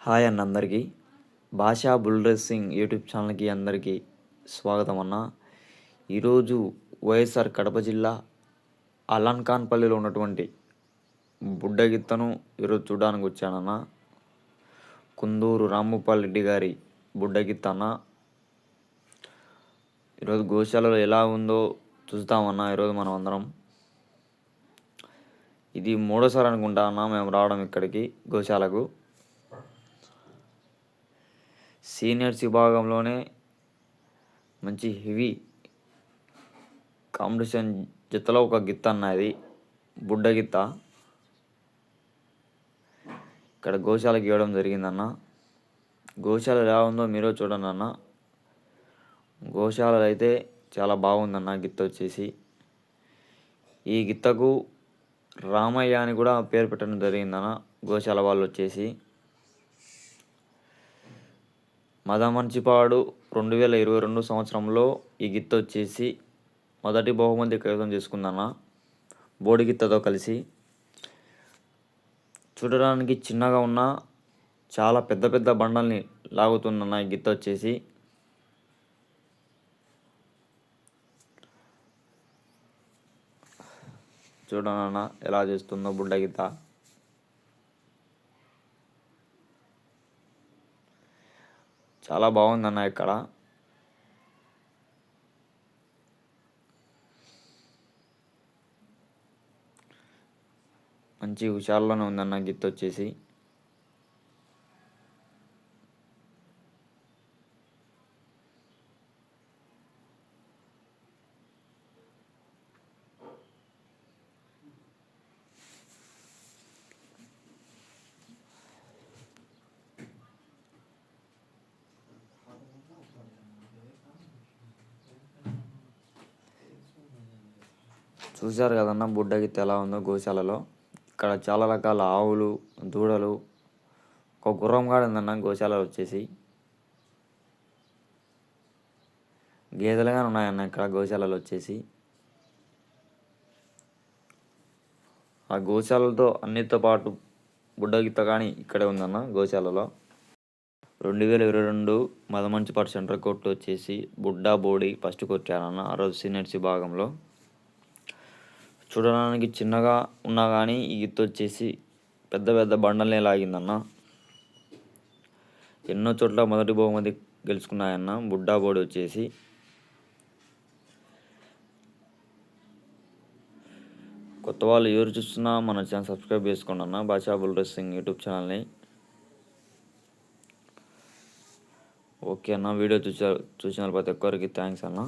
Hi అన్న అందరికీ. భాషా బుల్ రేసింగ్ యూట్యూబ్ ఛానల్కి అందరికీ స్వాగతం అన్న. ఈరోజు వైఎస్ఆర్ కడప జిల్లా అలన్ఖాన్పల్లిలో ఉన్నటువంటి బుడ్డగిత్తను ఈరోజు చూడడానికి వచ్చానన్న కుందూరు రాముపాల్ రెడ్డి గారి బుడ్డగిత్త అన్న. ఈరోజు గోశాలలో ఎలా ఉందో చూస్తామన్నా ఈరోజు మనం అందరం. ఇది మూడోసారి అనుకుంటా అన్న మేము రావడం ఇక్కడికి గోశాలకు. సీనియర్స్ విభాగంలోనే మంచి హెవీ కాంపిటీషన్ జతలో ఒక గిత్త అన్నది బుడ్డ గిత్త. ఇక్కడ గోశాలకు ఇవ్వడం జరిగిందన్న. గోశాల ఎలా ఉందో మీరు చూడండి అన్న. గోశాలలు అయితే చాలా బాగుందన్న గిత్త వచ్చేసి. ఈ గిత్తకు రామయ్య అని కూడా పేరు పెట్టడం జరిగిందన్న. గోశాల వాళ్ళు వచ్చేసి. మదమంచిపాడు రెండు వేల ఇరవై రెండు సంవత్సరంలో ఈ గిత్త వచ్చేసి మొదటి బహుమతి కైవసం చేసుకుందన్న బోడి గిత్తతో కలిసి. చూడడానికి చిన్నగా ఉన్న చాలా పెద్ద పెద్ద బండల్ని లాగుతుందన్న ఈ గిత్త వచ్చేసి. చూడనన్న ఎలా చేస్తుందో బుడ్డ గిత్త. చాలా బాగుందన్న ఇక్కడ. మంచి హుషారులోనే ఉందన్న గిత్త వచ్చేసి చూశారు కదన్న బుడ్డ గిత్త ఎలా ఉందో గోశాలలో. ఇక్కడ చాలా రకాల ఆవులు దూడలు ఒక గుర్రం కాడ ఉందన్న గోశాల వచ్చేసి. గేదెలుగానే ఉన్నాయన్న ఇక్కడ గోశాలలో వచ్చేసి. ఆ గోశాలతో అన్నిటితో పాటు బుడ్డగిత్త కానీ ఇక్కడే ఉందన్న గోశాలలో. రెండు వేల ఇరవై రెండు మదమంచిపాటు సెంటర్ కోర్టు వచ్చేసి బుడ్డా బోడి ఫస్ట్ కొట్టారన్న ఆ రోజు సీనియర్స్ భాగంలో చూడడానికి చిన్నగా ఉన్నా కానీ ఈ గిత్త వచ్చేసి పెద్ద పెద్ద బండలనే లాగిందన్న. ఎన్నో చోట్ల మొదటి బహుమతి గెలుచుకున్నాయన్న. బుడ్డా బోడి వచ్చేసి. కొత్త వాళ్ళు ఎవరు చూస్తున్నా మన ఛానల్ సబ్స్క్రైబ్ చేసుకోండి అన్న బాషా బుల్ డ్రెస్సింగ్ యూట్యూబ్ ఛానల్ని. ఓకే అన్న. వీడియో చూసా చూసిన ప్రతి ఒక్కరికి థ్యాంక్స్ అన్న.